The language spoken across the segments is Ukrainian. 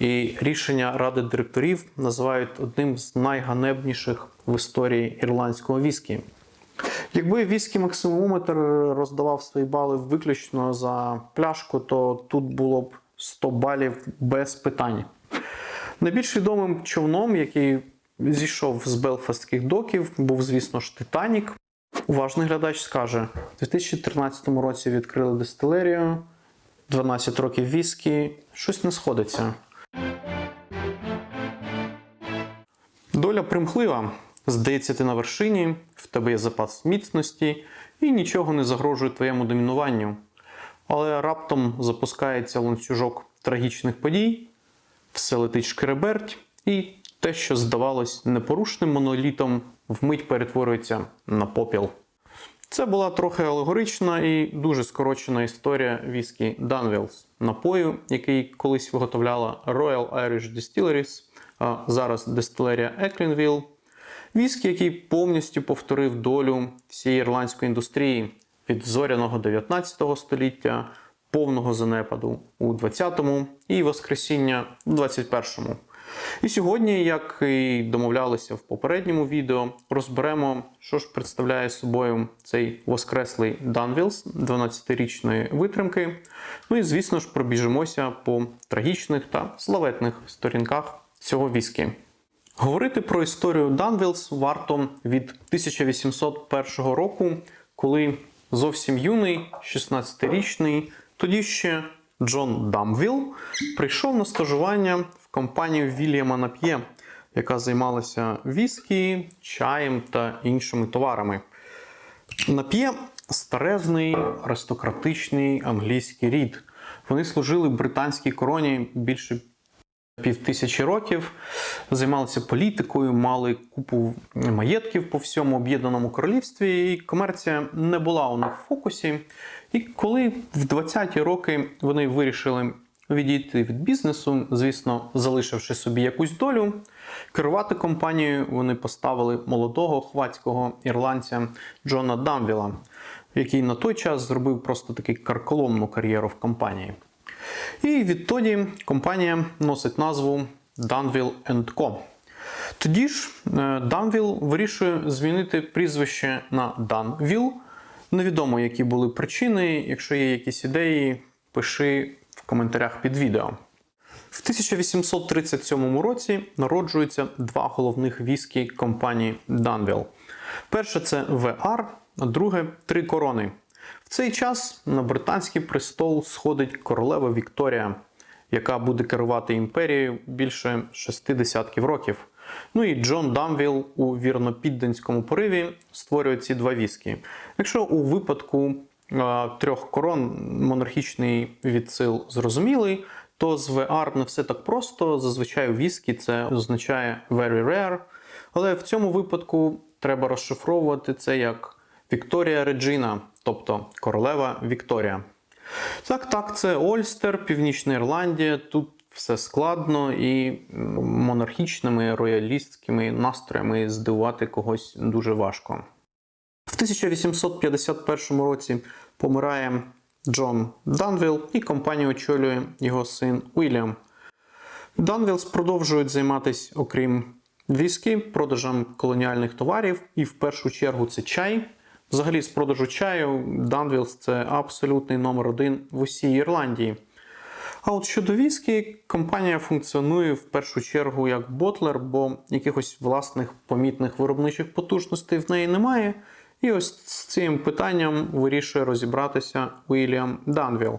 і рішення ради директорів називають одним з найганебніших в історії ірландського віскі. Якби віскі максимометр роздавав свої бали виключно за пляшку, то тут було б 100 балів без питань. Найбільш відомим човном, який зійшов з Белфастських доків, був, звісно ж, Титанік. Уважний глядач скаже: у 2013 році відкрили дистилерію, 12 років віскі, щось не сходиться. Доля примхлива. Здається, ти на вершині, в тебе є запас міцності і нічого не загрожує твоєму домінуванню. Але раптом запускається ланцюжок трагічних подій, все летить шкереберть, і те, що здавалось непорушним монолітом, вмить перетворюється на попіл. Це була трохи алегорична і дуже скорочена історія віскі Dunwells, напою, який колись виготовляла Royal Irish Distilleries, зараз дистилерія Ecklinville. Віскі, який повністю повторив долю всієї ірландської індустрії від зоряного 19 століття, повного занепаду у 20-му і воскресіння у 21-му. І сьогодні, як і домовлялися в попередньому відео, розберемо, що ж представляє собою цей воскреслий Данвілс 12-річної витримки. Ну і, звісно ж, пробіжимося по трагічних та славетних сторінках цього віскі. Говорити про історію Данвілс варто від 1801 року, коли зовсім юний, 16-річний, тоді ще Джон Дамвіл прийшов на стажування в компанію Вільяма Нап'є, яка займалася віскі, чаєм та іншими товарами. Нап'є старезний аристократичний англійський рід. Вони служили британській короні більше півтисячі років, займалися політикою, мали купу маєтків по всьому об'єднаному королівстві, і комерція не була у них в фокусі. І коли в 20-ті роки вони вирішили відійти від бізнесу, звісно, залишивши собі якусь долю, керувати компанією вони поставили молодого хвацького ірландця Джона Дамвіла, який на той час зробив просто таки карколомну кар'єру в компанії. І відтоді компанія носить назву Dunville Co. Тоді ж Данвіл вирішує змінити прізвище на Данвіл. Невідомо, які були причини. Якщо є якісь ідеї, пиши в коментарях під відео. В 1837 році народжуються два головних віскі компанії Данвіл. Перше це VR, а друге три корони. Цей час на британський престол сходить королева Вікторія, яка буде керувати імперією більше шести десятків років. Ну і Джон Дамвіл у вірнопідданському пориві створює ці два віскі. Якщо у випадку е, трьох корон монархічний відсил зрозумілий, то з VR не все так просто. Зазвичай у віскі це означає very rare. Але в цьому випадку треба розшифровувати це як Вікторія Реджина, тобто королева Вікторія. Так, так, це Ольстер, Північна Ірландія. Тут все складно і монархічними роялістськими настроями здивувати когось дуже важко. В 1851 році помирає Джон Данвіл і компанію очолює його син Уільям. Данвілс продовжують займатися, окрім віскі, продажем колоніальних товарів, і в першу чергу це чай. Взагалі, з продажу чаю Данвілс це абсолютний номер один в усій Ірландії. А от щодо віскі, компанія функціонує в першу чергу як ботлер, бо якихось власних помітних виробничих потужностей в неї немає. І ось з цим питанням вирішує розібратися Уільям Данвіл.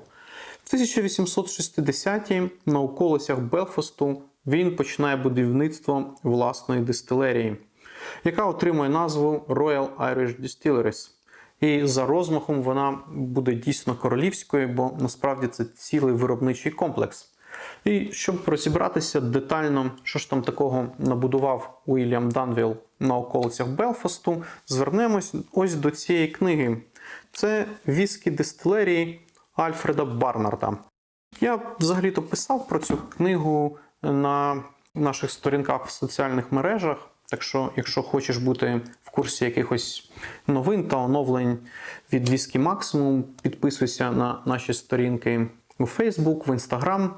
В 1860-ті на околицях Белфасту він починає будівництво власної дистилерії, яка отримує назву Royal Irish Distilleries. І за розмахом вона буде дійсно королівською, бо насправді це цілий виробничий комплекс. І щоб розібратися детально, що ж там такого набудував Уільям Данвіл на околицях Белфасту, звернемось ось до цієї книги. Це віскі дистилерії Альфреда Барнарда. Я взагалі-то писав про цю книгу на наших сторінках в соціальних мережах. Так що, якщо хочеш бути в курсі якихось новин та оновлень від Віскі Максимум, підписуйся на наші сторінки у Facebook, в Instagram.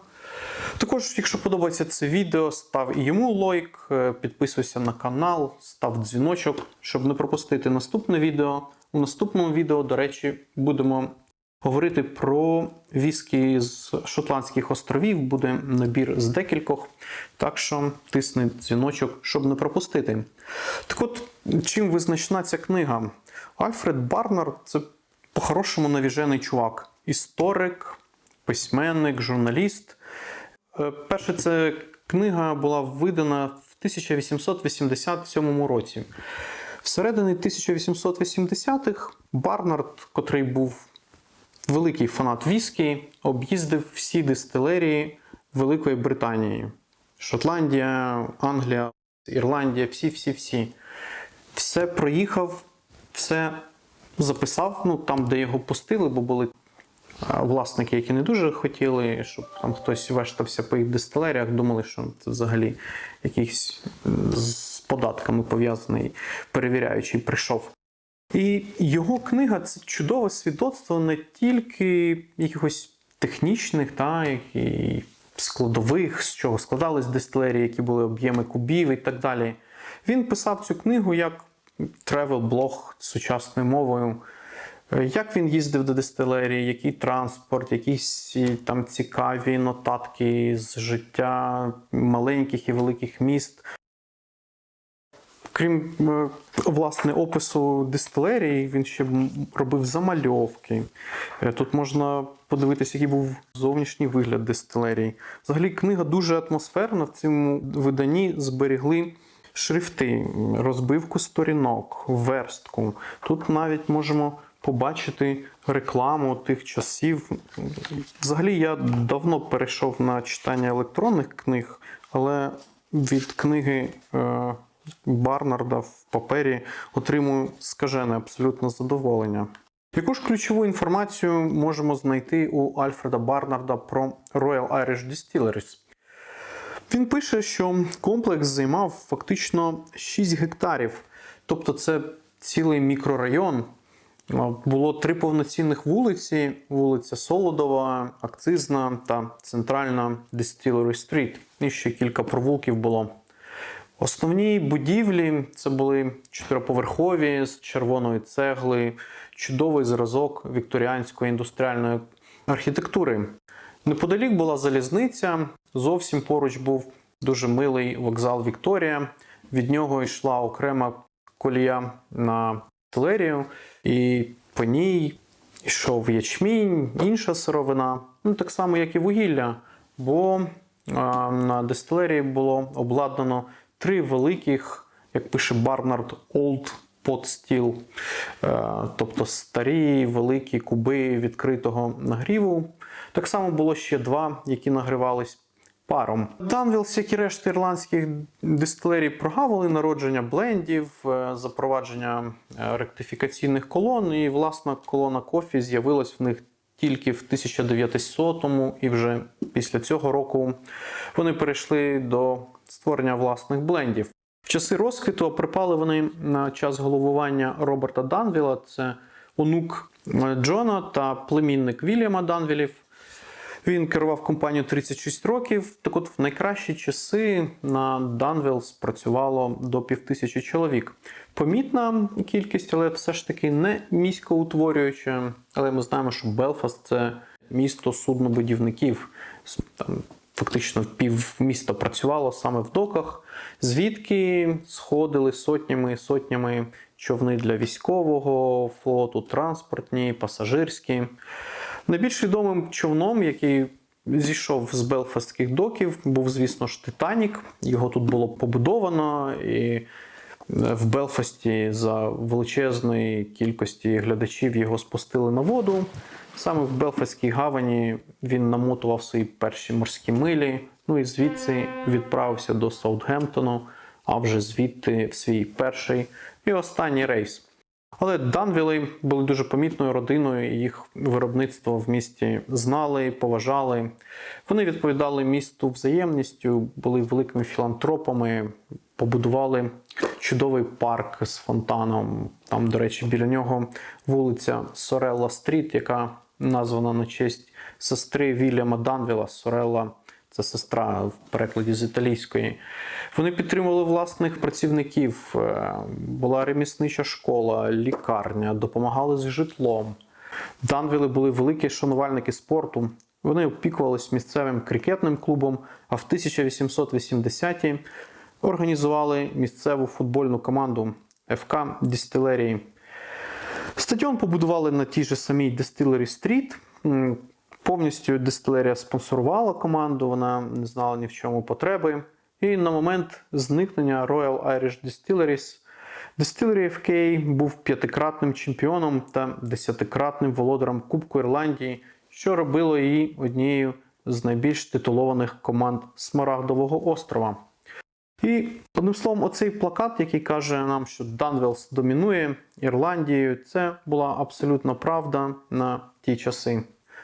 Також, якщо подобається це відео, став йому лайк, е, підписуйся на канал, став дзвіночок, щоб не пропустити наступне відео. У наступному відео, до речі, будемо говорити про віскі з Шотландських островів. Буде набір з декількох. Так що тисни дзвіночок, щоб не пропустити. Так от, чим визначна ця книга? Альфред Барнар це по-хорошому навіжений чувак. Історик, письменник, журналіст. Е, Перше, це книга була видана в 1887 році. Всередині 1880-х Барнард, котрий був великий фанат віскі, об'їздив всі дистилерії Великої Британії. Шотландія, Англія, Ірландія, всі-всі-всі. Все проїхав, все записав, ну там, де його пустили, бо були власники, які не дуже хотіли, щоб там хтось вештався по їх дистилеріях, думали, що це взагалі якийсь з податками пов'язаний перевіряючий прийшов. І його книга це чудове свідоцтво не тільки якихось технічних, та, і складових, з чого складались дистилерії, які були об'єми кубів і так далі. Він писав цю книгу як тревел-блог сучасною мовою. Як він їздив до дистилерії, який транспорт, якісь там цікаві нотатки з життя маленьких і великих міст. Крім е, власне опису дистилерії, він ще робив замальовки. Е, Тут можна подивитися, який був зовнішній вигляд дистилерії. Взагалі, книга дуже атмосферна. В цьому виданні зберігли шрифти, розбивку сторінок, верстку. Тут навіть можемо побачити рекламу тих часів. Взагалі, я давно перейшов на читання електронних книг, але від книги. Барнарда в папері отримую скажене абсолютно задоволення. Яку ж ключову інформацію можемо знайти у Альфреда Барнарда про Royal Irish Distilleries? Він пише, що комплекс займав фактично 6 гектарів, тобто це цілий мікрорайон. Було три повноцінних вулиці: вулиця Солодова, Акцизна та центральна Distillery Street. І ще кілька провулків було. Основні будівлі це були чотириповерхові з червоної цегли, чудовий зразок вікторіанської індустріальної архітектури. Неподалік була залізниця, зовсім поруч був дуже милий вокзал Вікторія. Від нього йшла окрема колія на артилерію, і по ній йшов ячмінь, інша сировина, ну так само, як і вугілля. Бо а, на дистилерії було обладнано три великих, як пише Барнард, Old Pot Steel, е, тобто старі великі куби відкритого нагріву. Так само було ще два, які нагрівались паром. Данвілс, як і решта ірландських дистилерій, прогавили народження блендів, е, запровадження е, ректифікаційних колон, і власна колона кофі з'явилась в них тільки в 1900-му, і вже після цього року вони перейшли до створення власних блендів. В часи розквіту припали вони на час головування Роберта Данвіла, це онук е, Джона та племінник Вільяма Данвілів. Він керував компанією 36 років. Так от в найкращі часи на Данвілс працювало до півтисячі чоловік. Помітна кількість, але все ж таки не міськоутворююча. Але ми знаємо, що Белфаст це місто суднобудівників. Там фактично пів міста працювало саме в доках, звідки сходили сотнями і сотнями човни для військового флоту, транспортні, пасажирські. Найбільш відомим човном, який зійшов з Белфастських доків, був, звісно ж, Титанік. Його тут було побудовано, і в Белфасті за величезної кількості глядачів його спустили на воду. Саме в Белфастській гавані він намотував свої перші морські милі, ну і звідси відправився до Саутгемптону, а вже звідти в свій перший і останній рейс. Але Данвіли були дуже помітною родиною, їх виробництво в місті знали, поважали. Вони відповідали місту взаємністю, були великими філантропами, побудували чудовий парк з фонтаном. Там, до речі, біля нього вулиця Сорелла Стріт, яка названа на честь сестри Вільяма Данвіла. Сорелла це сестра в перекладі з італійської. Вони підтримували власних працівників. е, Була реміснича школа, лікарня, допомагали з житлом. Данвіли були великі шанувальники спорту. Вони опікувались місцевим крикетним клубом, а в 1880-ті організували місцеву футбольну команду ФК Дістилерії. Стадіон побудували на тій же самій Дистилері Стріт. Повністю дистилерія спонсорувала команду, вона не знала ні в чому потреби. І на момент зникнення Royal Irish Distilleries Distillery FK був п'ятикратним чемпіоном та десятикратним володарем Кубку Ірландії, що робило її однією з найбільш титулованих команд Смарагдового острова. І одним словом, оцей плакат, який каже нам, що Данвелс домінує Ірландією, це була абсолютна правда на ті часи.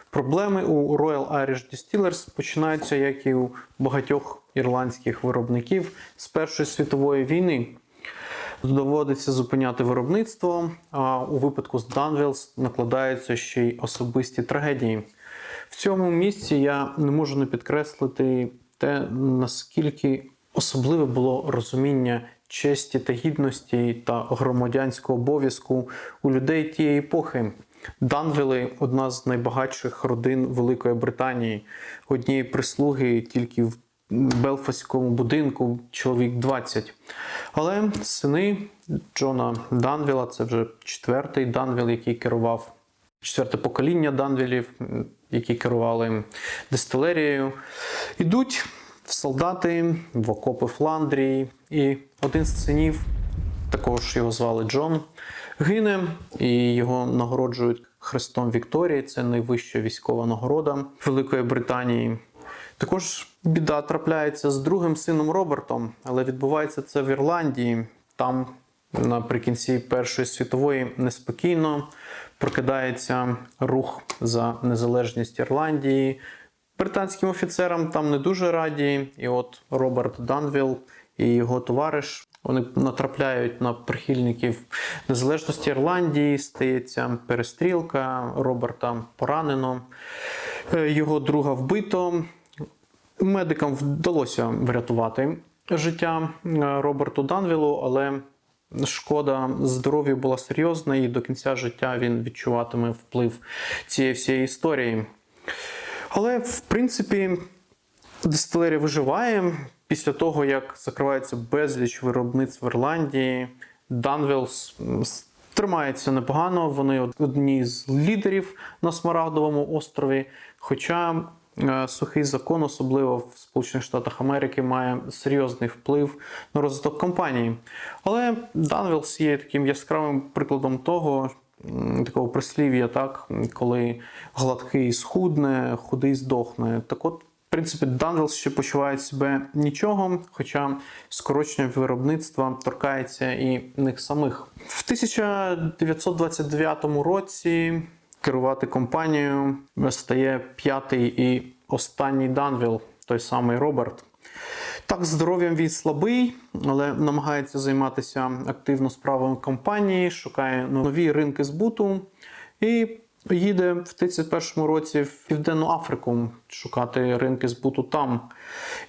Проблеми у Royal Irish Distillers починаються, як і у багатьох ірландських виробників з Першої світової війни. Доводиться зупиняти виробництво, а у випадку з Данвелс накладаються ще й особисті трагедії. В цьому місці я не можу не підкреслити те, наскільки особливе було розуміння честі та гідності та громадянського обов'язку у людей тієї епохи. Данвіли одна з найбагатших родин Великої Британії. Однієї прислуги тільки в Белфаському будинку чоловік 20. Але сини Джона Данвіла, це вже четвертий Данвіл, який керував, четверте покоління Данвілів, які керували дистилерією, ідуть в солдати, в окопи Фландрії. І один з синів, також його звали Джон, гине, і його нагороджують Хрестом Вікторії. Це найвища військова нагорода Великої Британії. Також біда трапляється з другим сином Робертом, але відбувається це в Ірландії. Там наприкінці Першої світової неспокійно прокидається рух за незалежність Ірландії. Британським офіцерам там не дуже раді. І от Роберт Данвіл і його товариш вони натрапляють на прихильників незалежності Ірландії. Стається перестрілка. Роберта поранено, Е, його друга вбито. Медикам вдалося врятувати життя е, Роберту Данвілу, але шкода здоров'ю була серйозна, і до кінця життя він відчуватиме вплив цієї всієї історії. Але, в принципі, дистилерія виживає після того, як закривається безліч виробництв в Ірландії. Данвілс тримається непогано. Вони одні з лідерів на Смарагдовому острові. Хоча е, сухий закон, особливо в Сполучених Штатах Америки, має серйозний вплив на розвиток компанії. Але Данвілс є таким яскравим прикладом того, такого прислів'я, так, коли гладкий схудне, худий здохне. Так от, в принципі, Данвілс ще почуває себе нічого, хоча скорочення виробництва торкається і них самих. В 1929 році керувати компанією стає п'ятий і останній Данвіл, той самий Роберт. Так, здоров'ям він слабий, але намагається займатися активно справами компанії, шукає нові ринки збуту і їде в 31-му році в Південну Африку шукати ринки збуту там.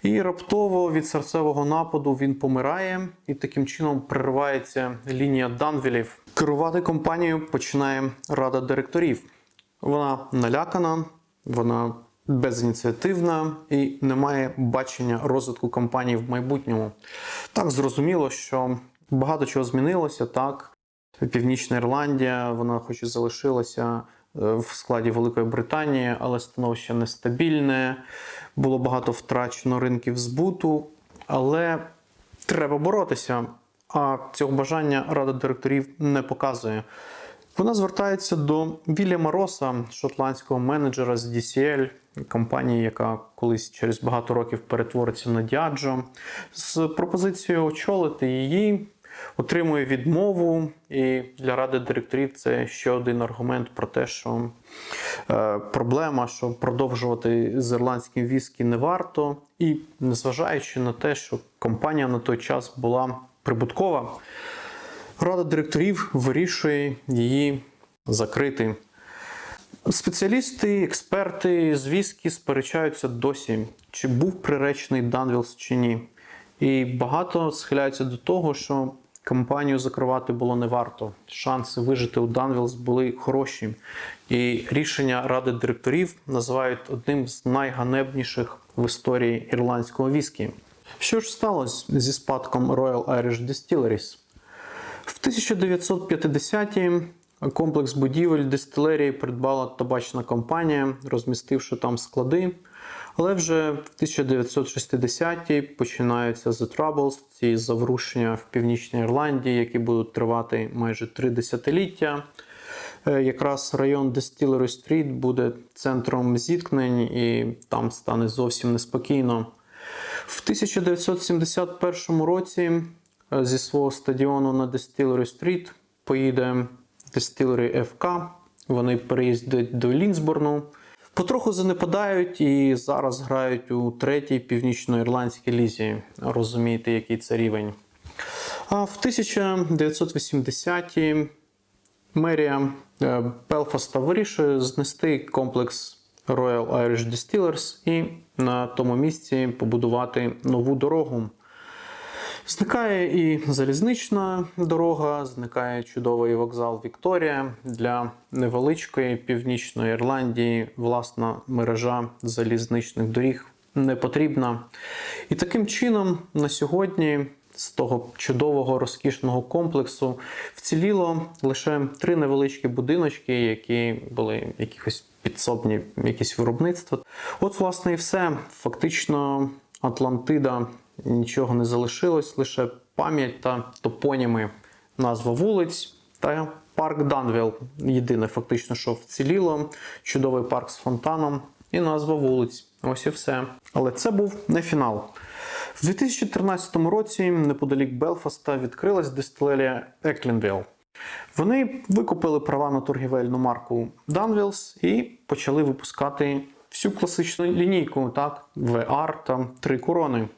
І раптово від серцевого нападу він помирає, і таким чином переривається лінія Данвілів. Керувати компанією починає рада директорів. Вона налякана, вона безініціативна і не має бачення розвитку компанії в майбутньому. Так зрозуміло, що багато чого змінилося. Так, Північна Ірландія, вона хоч і залишилася е, в складі Великої Британії, але становище нестабільне, було багато втрачено ринків збуту, але треба боротися. А цього бажання рада директорів не показує. Вона звертається до Вільяма Роса, шотландського менеджера з DCL, компанії, яка колись через багато років перетвориться на Діаджо, з пропозицією очолити її. Отримує відмову, і для ради директорів це ще один аргумент про те, що е, проблема, що продовжувати з ірландським віскі не варто, і незважаючи на те, що компанія на той час була прибуткова, Рада директорів вирішує її закрити. Спеціалісти, експерти з віскі сперечаються досі, чи був приречений Данвілс чи ні. І багато схиляються до того, що компанію закривати було не варто. Шанси вижити у Данвілс були хороші. І рішення ради директорів називають одним з найганебніших в історії ірландського віскі. Що ж сталося зі спадком Royal Irish Distilleries? В 1950-ті комплекс будівель дистилерії придбала табачна компанія, розмістивши там склади. Але вже в 1960-ті починаються The Troubles, ці заворушення в Північній Ірландії, які будуть тривати майже три десятиліття. Е, Якраз район Distillery Street буде центром зіткнень, і там стане зовсім неспокійно. В 1971 році зі свого стадіону на Distillery Street поїде Distillery FK. Вони переїздять до Лінсборну. Потроху занепадають і зараз грають у третій північноірландській лізі. Розумієте, який це рівень. А в 1980-ті мерія е, Белфаста вирішує знести комплекс Royal Irish Distillers і на тому місці побудувати нову дорогу. Зникає і залізнична дорога, зникає чудовий вокзал Вікторія. Для невеличкої північної Ірландії власна мережа залізничних доріг не потрібна. І таким чином на сьогодні з того чудового розкішного комплексу вціліло лише три невеличкі будиночки, які були якихось підсобні, якісь виробництва. От, власне, і все. Фактично, Атлантида нічого не залишилось, лише пам'ять та топоніми, назва вулиць та парк Данвіл. Єдине, фактично, що вціліло. Чудовий парк з фонтаном і назва вулиць. Ось і все. Але це був не фінал. В 2013 році неподалік Белфаста відкрилась дистилерія Еклінвіл. Вони викупили права на торгівельну марку Danville's і почали випускати всю класичну лінійку, так, VR та три корони.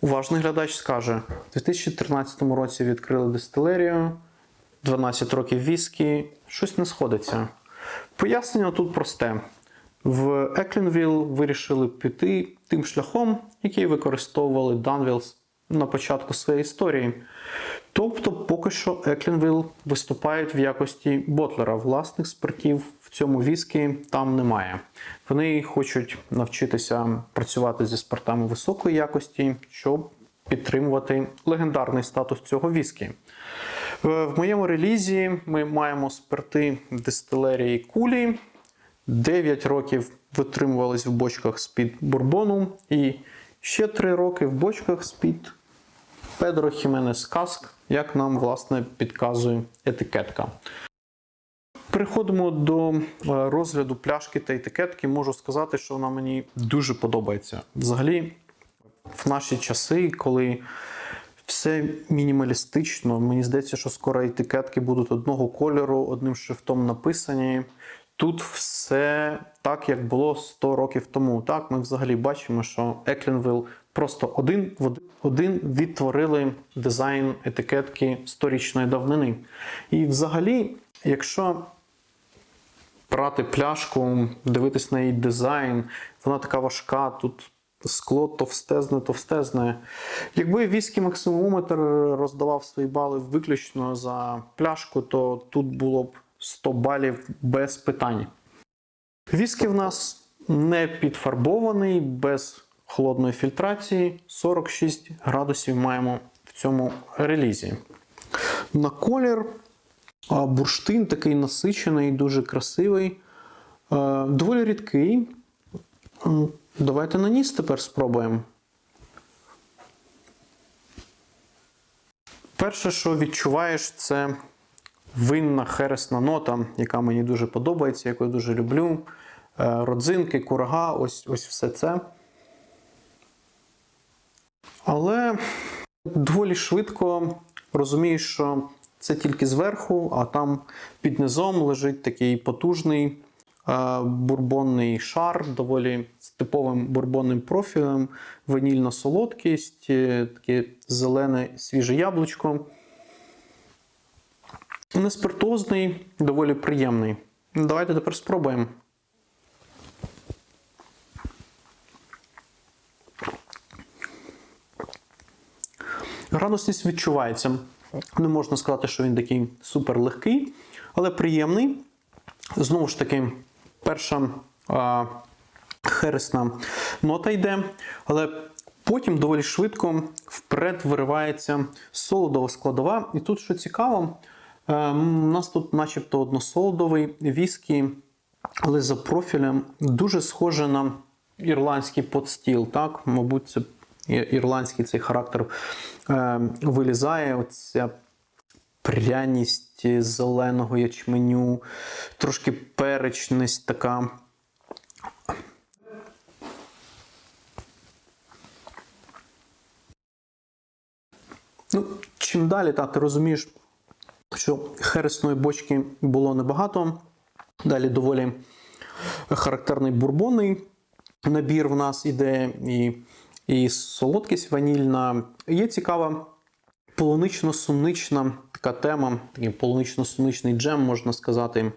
Уважний глядач скаже: у 2013 році відкрили дистилерію, 12 років віскі, щось не сходиться. Пояснення тут просте. В Еклінвіл вирішили піти тим шляхом, який використовували Данвілс на початку своєї історії. Тобто, поки що Еклінвіл виступають в якості ботлера. Власних спиртів в цьому віскі там немає. Вони хочуть навчитися працювати зі спиртами високої якості, щоб підтримувати легендарний статус цього віскі. Е, В моєму релізі ми маємо спирти дистилерії кулі. 9 років витримувались в бочках з-під бурбону, і ще 3 роки в бочках з-під Педро Хіменес Каск, як нам власне підказує етикетка. Переходимо до е, розгляду пляшки та етикетки. Можу сказати, що вона мені дуже подобається. Взагалі, в наші часи, коли все мінімалістично, мені здається, що скоро етикетки будуть одного кольору, одним шрифтом написані. Тут все так, як було 100 років тому. Так, ми взагалі бачимо, що Еклінвіл просто один в один- один відтворили дизайн етикетки сторічної давнини. І взагалі, якщо брати пляшку, дивитись на її дизайн, вона така важка, тут скло товстезне, товстезне. Якби віскі максимометр роздавав свої бали виключно за пляшку, то тут було б 100 балів без питань. Віскі в нас не підфарбований, без холодної фільтрації. 46 градусів маємо в цьому релізі. На колір а, бурштин такий насичений, дуже красивий, Е, доволі рідкий. Давайте на ніс тепер спробуємо. Перше, що відчуваєш, це винна хересна нота, яка мені дуже подобається, яку я дуже люблю. Е, Родзинки, курага, ось, ось все це. Але доволі швидко розумієш, що це тільки зверху, а там під низом лежить такий потужний е, бурбонний шар, доволі з типовим бурбонним профілем, ванільна солодкість, е, таке зелене свіже яблучко. Не спиртозний, доволі приємний. Давайте тепер спробуємо. Градусність відчувається. Не можна сказати, що він такий супер легкий, але приємний. Знову ж таки, перша а, хересна нота йде, але потім доволі швидко вперед виривається солодова складова. І тут, що цікаво, е, у нас тут, начебто, односолодовий віскі, але за профілем дуже схоже на ірландський подстіл. Так, мабуть, це ірландський цей характер е, вилізає. Оця пряність зеленого ячменю, трошки перечність така. Ну, чим далі, так, ти розумієш, що хересної бочки було небагато. Далі доволі характерний бурбонний набір в нас іде, і, і солодкість ванільна. Є цікава полунично-сунична така тема, такий полунично-суничний джем, можна сказати.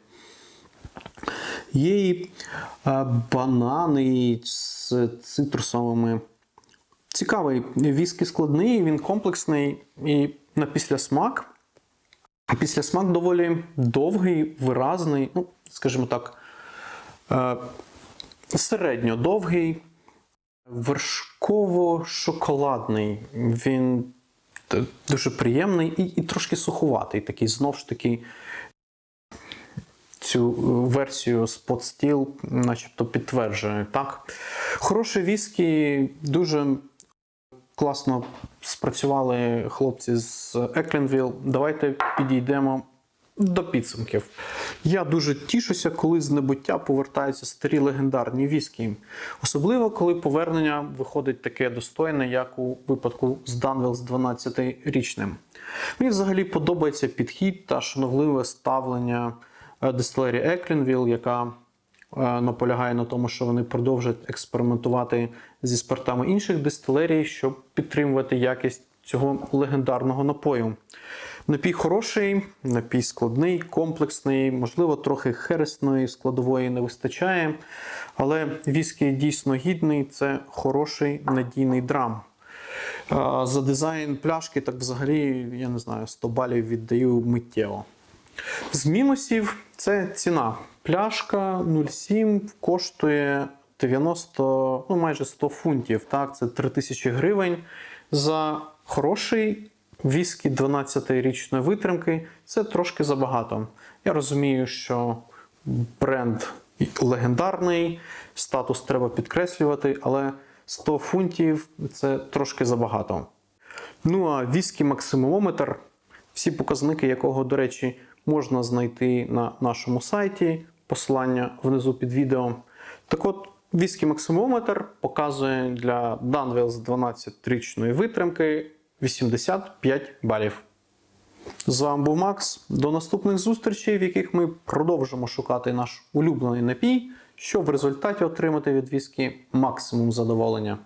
Є і е, банани з цитрусовими. Цікавий віскі складний, він комплексний і на післясмак. Післясмак доволі довгий, виразний, ну, скажімо так, е, середньо довгий, вершково-шоколадний. Він дуже приємний і, і трошки сухуватий, такий знов ж таки. Цю е, версію Spot Steel начебто підтверджує. Так? Хороший віскі, дуже класно спрацювали хлопці з Екленвіл. Давайте підійдемо до підсумків. Я дуже тішуся, коли з небуття повертаються старі легендарні віскі. Особливо, коли повернення виходить таке достойне, як у випадку з Данвел з 12-річним. Мені взагалі подобається підхід та шановливе ставлення е, дистилерії Екленвіл, яка е, наполягає на тому, що вони продовжують експериментувати зі спиртами інших дистилерій, щоб підтримувати якість цього легендарного напою. Напій хороший, напій складний, комплексний, можливо, трохи хересної складової не вистачає. Але віскі дійсно гідний, це хороший надійний драм. За дизайн пляшки, так взагалі, я не знаю, 100 балів віддаю миттєво. З мінусів це ціна. Пляшка 0,7 коштує 90, ну майже 100 фунтів. Так, це 3000 гривень. За хороший віскі 12-річної витримки це трошки забагато. Я розумію, що бренд легендарний, статус треба підкреслювати, але 100 фунтів це трошки забагато. Ну а віскі максимумометр, всі показники якого, до речі, можна знайти на нашому сайті. Посилання внизу під відео. Так от, віскі максимометр показує для Dunwell 12-річної витримки 85 балів. З вами був Макс. До наступних зустрічей, в яких ми продовжимо шукати наш улюблений напій, щоб в результаті отримати від віскі максимум задоволення.